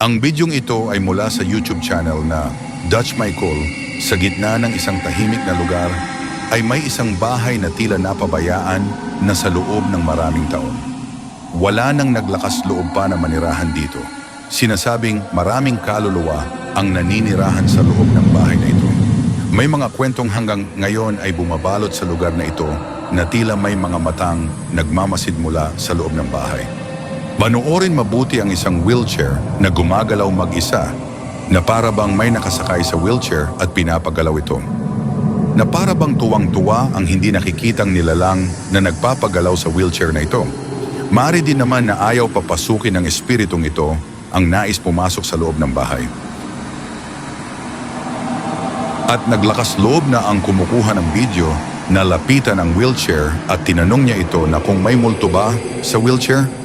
Ang bidyong ito ay mula sa YouTube channel na Dutch Michael sa gitna ng isang tahimik na lugar ay may isang bahay na tila napabayaan na sa loob ng maraming taon. Wala nang naglakas loob pa na manirahan dito. Sinasabing maraming kaluluwa ang naninirahan sa loob ng bahay na ito. May mga kwentong hanggang ngayon ay bumabalot sa lugar na ito na tila may mga matang nagmamasid mula sa loob ng bahay. Panoorin mabuti ang isang wheelchair na gumagalaw mag-isa na para bang may nakasakay sa wheelchair at pinapagalaw ito. Na para bang tuwang-tuwa ang hindi nakikitang nilalang na nagpapagalaw sa wheelchair na ito. Mari din naman na ayaw papasukin ng espiritong ito ang nais pumasok sa loob ng bahay. At naglakas loob na ang kumukuha ng video na lapitan ang wheelchair at tinanong niya ito na kung may multo ba sa wheelchair.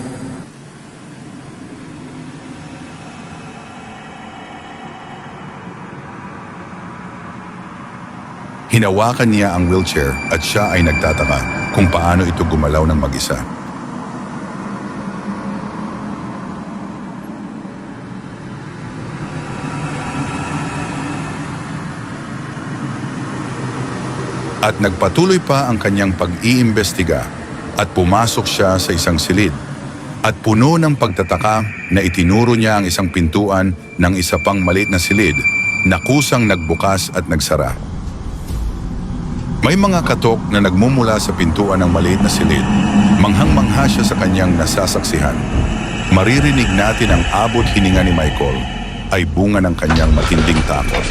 Hinawakan niya ang wheelchair at siya ay nagtataka kung paano ito gumalaw ng mag-isa. At nagpatuloy pa ang kanyang pag-iimbestiga at pumasok siya sa isang silid. At puno ng pagtataka na itinuro niya ang isang pintuan ng isa pang maliit na silid na kusang nagbukas at nagsara. May mga katok na nagmumula sa pintuan ng maliit na silid. Manghang-mangha siya sa kanyang nasasaksihan. Maririnig natin ang abot hininga ni Michael ay bunga ng kanyang matinding takot.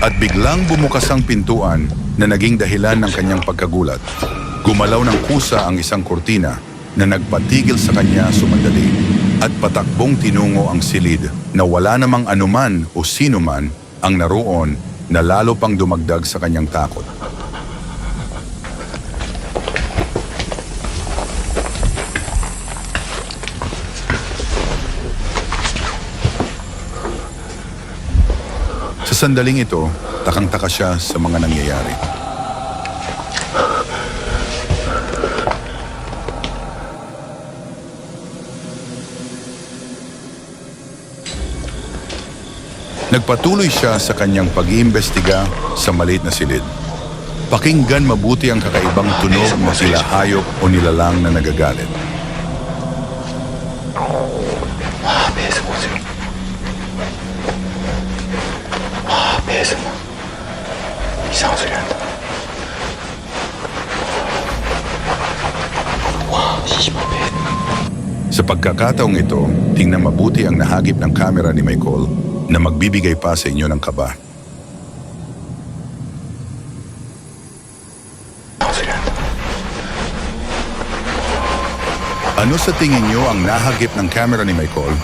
At biglang bumukas ang pintuan na naging dahilan ng kanyang pagkagulat. Gumalaw ng kusa ang isang kurtina na nagpatigil sa kanya sumandali at patakbong tinungo ang silid na wala namang anuman o sino man ang naroon na lalo pang dumagdag sa kanyang takot. Sa sandaling ito, takang-taka siya sa mga nangyayari. Nagpatuloy siya sa kanyang pag-iimbestiga sa maliit na silid. Pakinggan mabuti ang kakaibang tunog na sila hayop o nilalang na nagagalit. 아, 배에서 막 이상한 소리 난다. 와, 씨발 배. Sa pagkakataong ito, tingnan mabuti ang nahagip ng kamera ni Michael na magbibigay pa sa inyo ng kaba. 이상한 소리 난다. Ano sa tingin niyo ang nahagip ng camera ni Michael?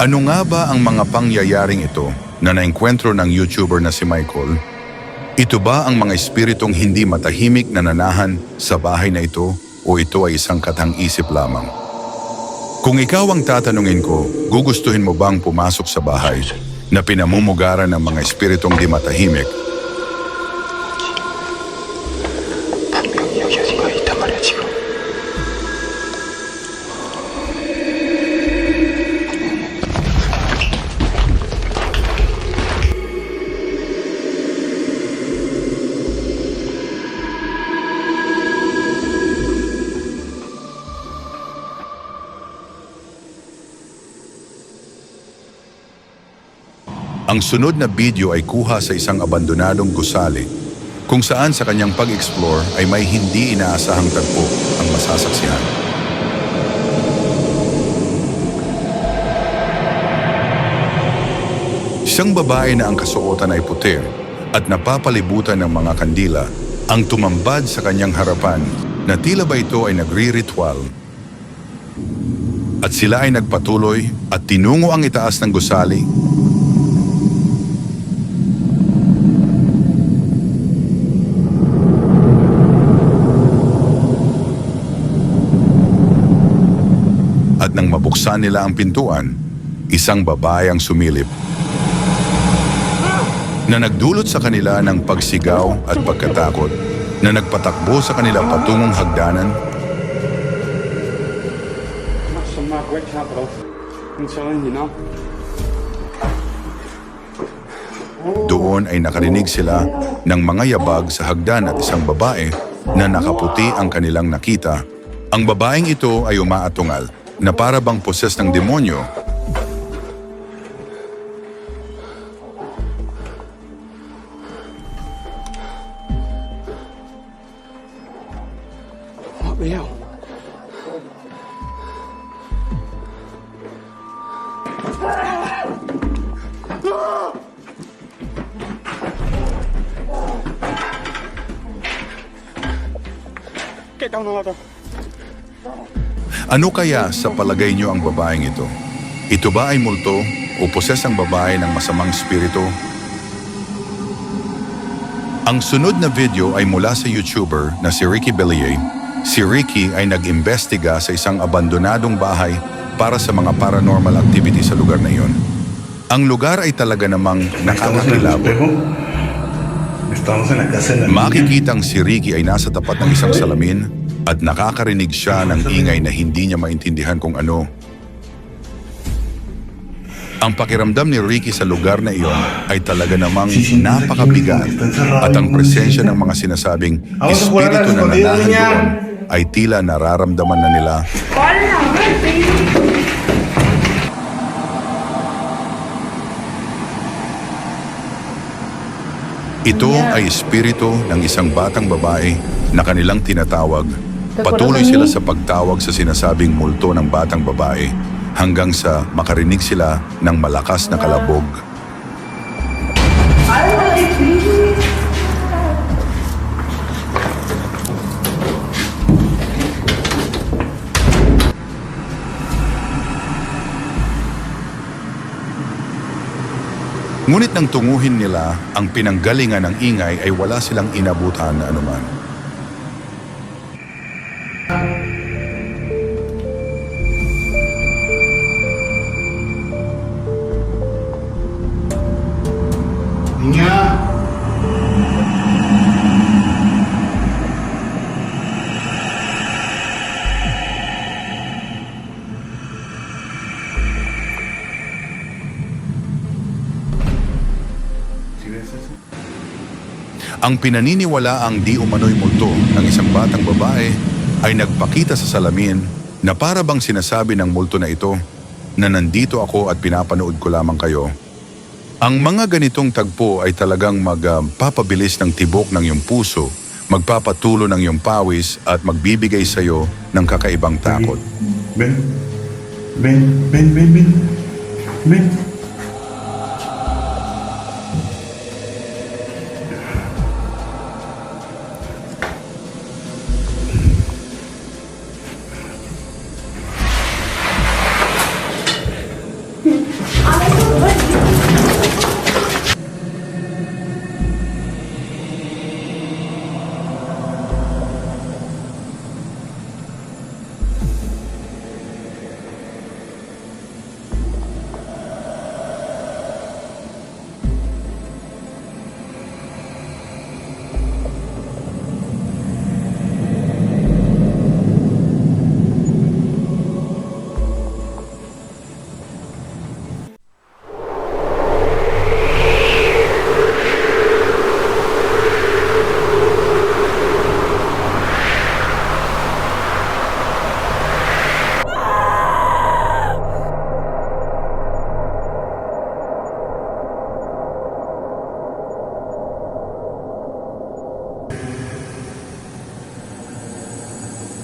Ano nga ba ang mga pangyayaring ito na naengkwentro ng YouTuber na si Michael? Ito ba ang mga espiritong hindi matahimik na nanahan sa bahay na ito o ito ay isang katang-isip lamang? Kung ikaw ang tatanungin ko, gugustuhin mo bang pumasok sa bahay na pinamumugaran ng mga espiritong di matahimik Ang sunod na video ay kuha sa isang abandonadong gusali kung saan sa kanyang pag-explore ay may hindi inaasahang tagpo ang masasaksihan. Isang babae na ang kasuotan ay puti at napapalibutan ng mga kandila ang tumambad sa kanyang harapan na tila ba ito ay nagri-ritual. At sila ay nagpatuloy at tinungo ang itaas ng gusali nabuksan nila ang pintuan, isang babae ang sumilip na nagdulot sa kanila ng pagsigaw at pagkatakot na nagpatakbo sa kanila patungong hagdanan. Doon ay nakarinig sila ng mga yabag sa hagdan at isang babae na nakaputi ang kanilang nakita. Ang babaeng ito ay umaatungal na para bang poses ng demonyo. Get down the ladder. Ano kaya sa palagay niyo ang babaeng ito? Ito ba ay multo o poses ang babae ng masamang spirito? Ang sunod na video ay mula sa YouTuber na si Ricky Bellier. Si Ricky ay nag-imbestiga sa isang abandonadong bahay para sa mga paranormal activity sa lugar na iyon. Ang lugar ay talaga namang nakakakilabot. Makikitang si Ricky ay nasa tapat ng isang salamin at nakakarinig siya ng ingay na hindi niya maintindihan kung ano. Ang pakiramdam ni Ricky sa lugar na iyon ay talaga namang napakabigat at ang presensya ng mga sinasabing espiritu na nanahan doon ay tila nararamdaman na nila Ito ay espiritu ng isang batang babae na kanilang tinatawag. Patuloy sila sa pagtawag sa sinasabing multo ng batang babae hanggang sa makarinig sila ng malakas na kalabog. Ngunit nang tunguhin nila ang pinanggalingan ng ingay ay wala silang inabutan na anuman. Ang pinaniniwala ang di umano'y multo ng isang batang babae ay nagpakita sa salamin na para bang sinasabi ng multo na ito na nandito ako at pinapanood ko lamang kayo. Ang mga ganitong tagpo ay talagang magpapabilis ng tibok ng iyong puso, magpapatulo ng iyong pawis at magbibigay sa iyo ng kakaibang takot. Ven. Ven, ven, ven, ven. Ven.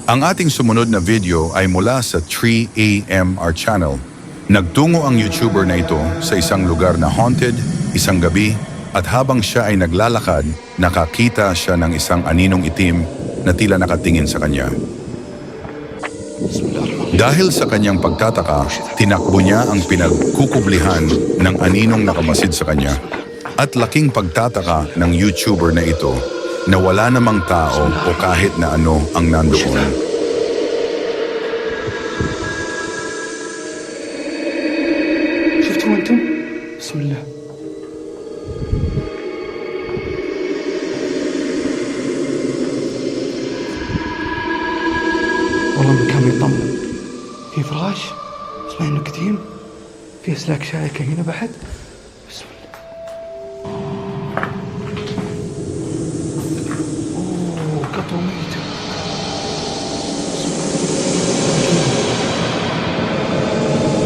Ang ating sumunod na video ay mula sa 3AMR channel. Nagtungo ang YouTuber na ito sa isang lugar na haunted, isang gabi, at habang siya ay naglalakad, nakakita siya ng isang aninong itim na tila nakatingin sa kanya. Dahil sa kanyang pagtataka, tinakbo niya ang pinagkukublihan ng aninong nakamasid sa kanya. At laking pagtataka ng YouTuber na ito na wala namang tao o kahit na ano ang nandoon. أنتم أنتم بسم الله والله مكان يطمن. في فراش؟ ما إنه قديم في أسلاك شائكة هنا بعد.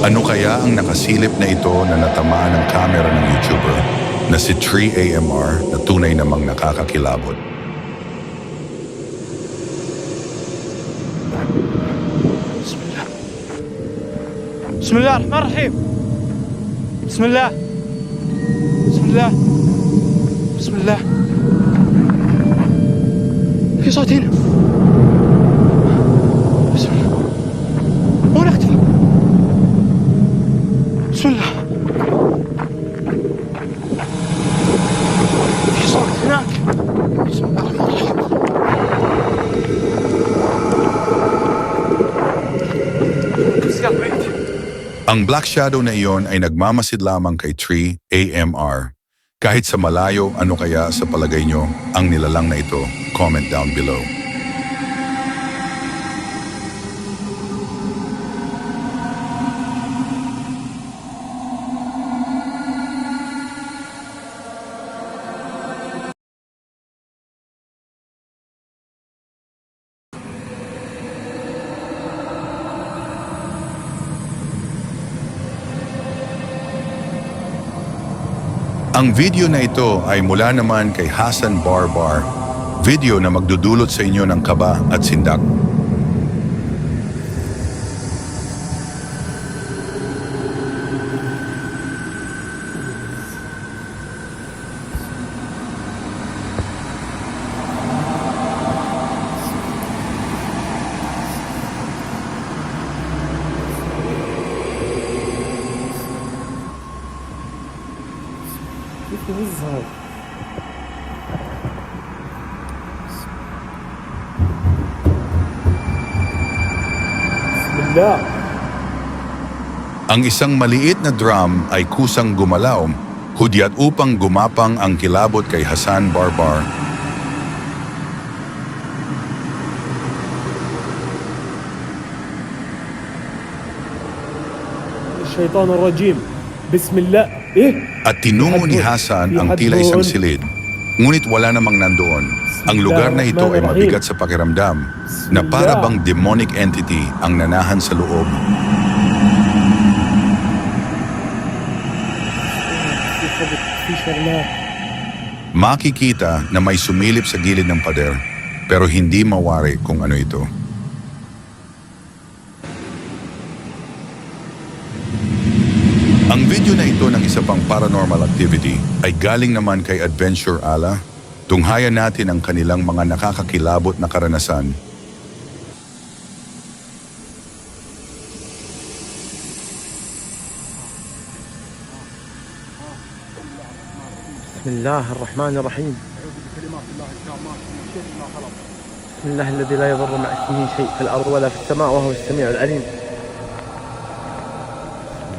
Ano kaya ang nakasilip na ito na natamaan ng kamera ng YouTuber na si Tree AMR na tunay namang nakakakilabot? بسم الله بسم الله الرحمن الرحيم بسم الله بسم الله بسم الله في صوت هنا Ang Black Shadow na iyon ay nagmamasid lamang kay Tree AMR. Kahit sa malayo, ano kaya sa palagay nyo ang nilalang na ito? Comment down below. Ang video na ito ay mula naman kay Hassan Barbar. Video na magdudulot sa inyo ng kaba at sindak. Ang isang maliit na drum ay kusang gumalaw, hudyat upang gumapang ang kilabot kay Hasan Barbar. Shaitan rajim. Bismillah. Eh? At tinungo ni Hasan ang tila isang silid. Ngunit wala namang nandoon. Ang lugar na ito ay mabigat sa pakiramdam na para bang demonic entity ang nanahan sa loob. Makikita na may sumilip sa gilid ng pader pero hindi mawari kung ano ito. Ang video na ito ng isa pang paranormal activity ay galing naman kay Adventure Ala. Tunghayan natin ang kanilang mga nakakakilabot na karanasan بسم الله الرحمن الرحيم. بسم الله الذي لا يضر مع اسمه شيء في الأرض ولا في السماء وهو السميع العليم. بسم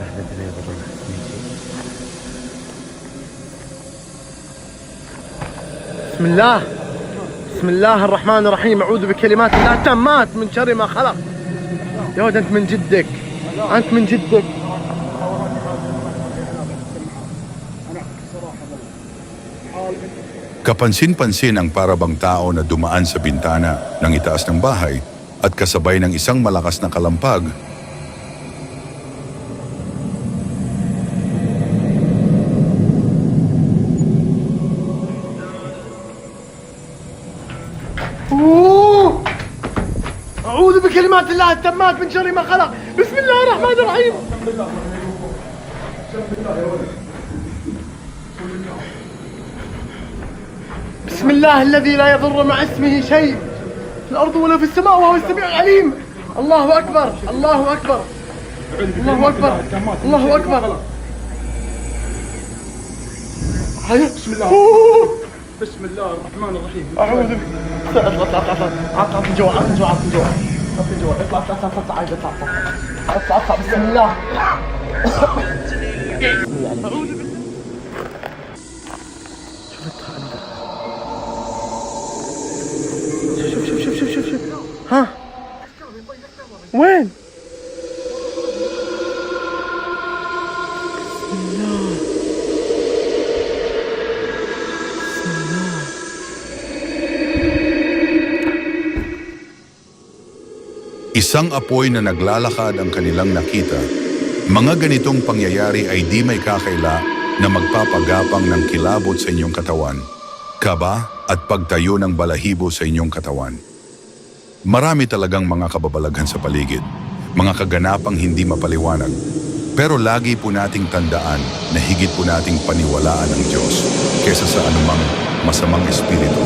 الله. الذي لا يضر مع اسمه شيء بسم الله بسم الله الرحمن الرحيم. أعوذ بكلمات الله التامات من شر ما خلق. يا ولد أنت من جدك. أنت من جدك. Kapansin-pansin ang parabang tao na dumaan sa bintana ng itaas ng bahay at kasabay ng isang malakas na kalampag. أوه! أعوذ بكلمات الله التامات من شر ما خلق بسم الله الرحمن الرحيم بسم الله بسم الله الذي لا يضر مع اسمه شيء في الأرض ولا في السماء وهو السميع العليم. الله أكبر الله أكبر الله أكبر الله أكبر. هيا. بسم الله. بسم الله الرحمن الرحيم. أعوذ بك. اطلع اطلع اطلع اطلع جوا اطلع جوا اطلع اطلع جوا اطلع اطلع اطلع اطلع اطلع اطلع اطلع. بسم الله. أعوذ Huh? When? No. No. Isang apoy na naglalakad ang kanilang nakita, mga ganitong pangyayari ay di may kakaila na magpapagapang ng kilabot sa inyong katawan, kaba at pagtayo ng balahibo sa inyong katawan. Marami talagang mga kababalaghan sa paligid, mga kaganapang hindi mapaliwanag. Pero lagi po nating tandaan na higit po nating paniwalaan ang Diyos kesa sa anumang masamang espiritu.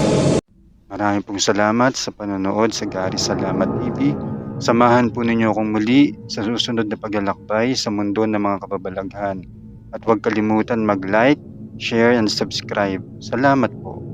Maraming pong salamat sa panonood sa Gari Salamat TV. Samahan po ninyo akong muli sa susunod na paglalakbay sa mundo ng mga kababalaghan. At huwag kalimutan mag-like, share, and subscribe. Salamat po.